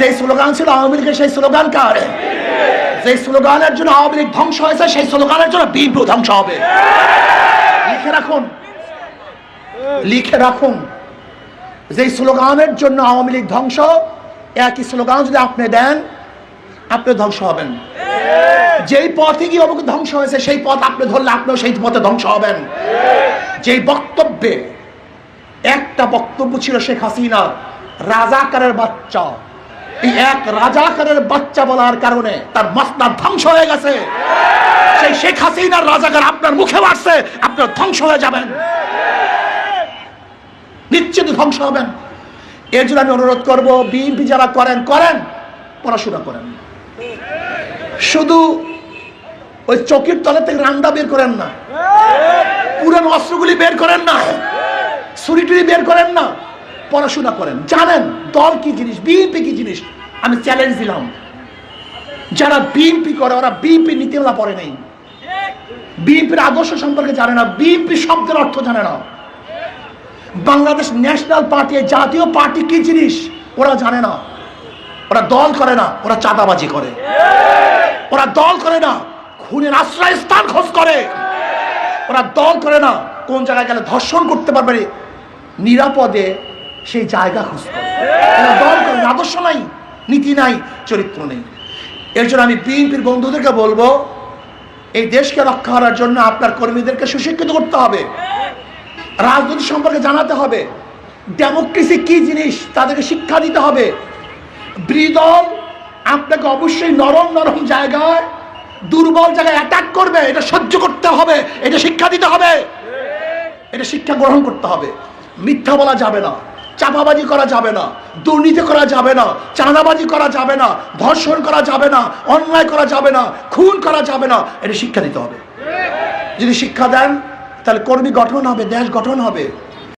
যে স্লোগান ছিল আওয়ামী লীগের সেই স্লোগান কার? যে স্লোগানের জন্য আওয়ামী লীগ ধ্বংস হয়েছে, সেই স্লোগানের জন্য বিএনপি ধ্বংস হবে। লিখে রাখুন। লিখে রাখুন। যে স্লোগানের জন্য আওয়ামী লীগ ধ্বংস, একই স্লোগান যদি আপনি দেন, আপনি ধ্বংস হবেন। যেই পথে গিয়ে অমুক ধ্বংস হয়েছে, সেই পথ আপনি ধরলে আপনিও সেই পথে ধ্বংস হবেন। যেই বক্তব্যে একটা বক্তব্য ছিল শেখ হাসিনা রাজাকারের বাচ্চা। এক রাজাকারের বাচ্চা বলার কারণে তার মস্তা ধ্বংস হয়ে গেছে। সেই শেখ হাসিনার রাজাকার আপনার মুখে মারছে আপনার ধ্বংস হয়ে যাবেন। নিশ্চিত ধ্বংস হবেন। এর জন্য আমি অনুরোধ করব, বিএনপি যারা করেন করেন, পড়াশোনা করেন। শুধু ওই চকির তলে থেকে রান্ডা বের করেন না। পুরানো অস্ত্রগুলি বের করেন না। ছুরি টুরি বের করেন না। পড়াশোনা করেন। জানেন দল কি জিনিস, বিএনপি কি জিনিস? আমি চ্যালেঞ্জ দিলাম। যারা বিএনপি করে, ওরা বিএনপি নীতিমালা পড়ে নেই। বিএনপির আদর্শ সম্পর্কে জানে না, বিএনপি শব্দের অর্থ জানে না। বাংলাদেশ ন্যাশনাল পার্টি জাতীয় পার্টি কি জিনিস? ওরা জানে না। ওরা দল করে না, ওরা চাঁদাবাজি করে। ওরা দল করে না, খুনের আশ্রয় স্থান খোঁজ করে। ওরা দল করে না, কোন জায়গায় গেলে ধর্ষণ করতে পারবে। নিরাপদে সেই জায়গা খোঁজ করে ওরা দল করে আদর্শ নাই, নীতি নাই, চরিত্র নেই। এর জন্য আমি বিএনপির বন্ধুদেরকে বলব, এই দেশকে রক্ষা করার জন্য আপনার কর্মীদেরকে সুশিক্ষিত করতে হবে। রাজনীতি সম্পর্কে জানাতে হবে। ডেমোক্রেসি কি জিনিস? তাদেরকে শিক্ষা দিতে হবে। বিরোধী আপনাকে অবশ্যই নরম নরম জায়গায়, দুর্বল জায়গায় অ্যাটাক করবে। এটা সহ্য করতে হবে। এটা শিক্ষা দিতে হবে। এটা শিক্ষা গ্রহণ করতে হবে। মিথ্যা বলা যাবে না। চাপাবাজি করা যাবে না, দুর্নীতি করা যাবে না, চাঁদাবাজি করা যাবে না, ধর্ষণ করা যাবে না, অন্যায় করা যাবে না, খুন করা যাবে না, এটা শিক্ষা দিতে হবে। যদি শিক্ষা দেন, তাহলে কর্মী গঠন হবে, দেশ গঠন হবে।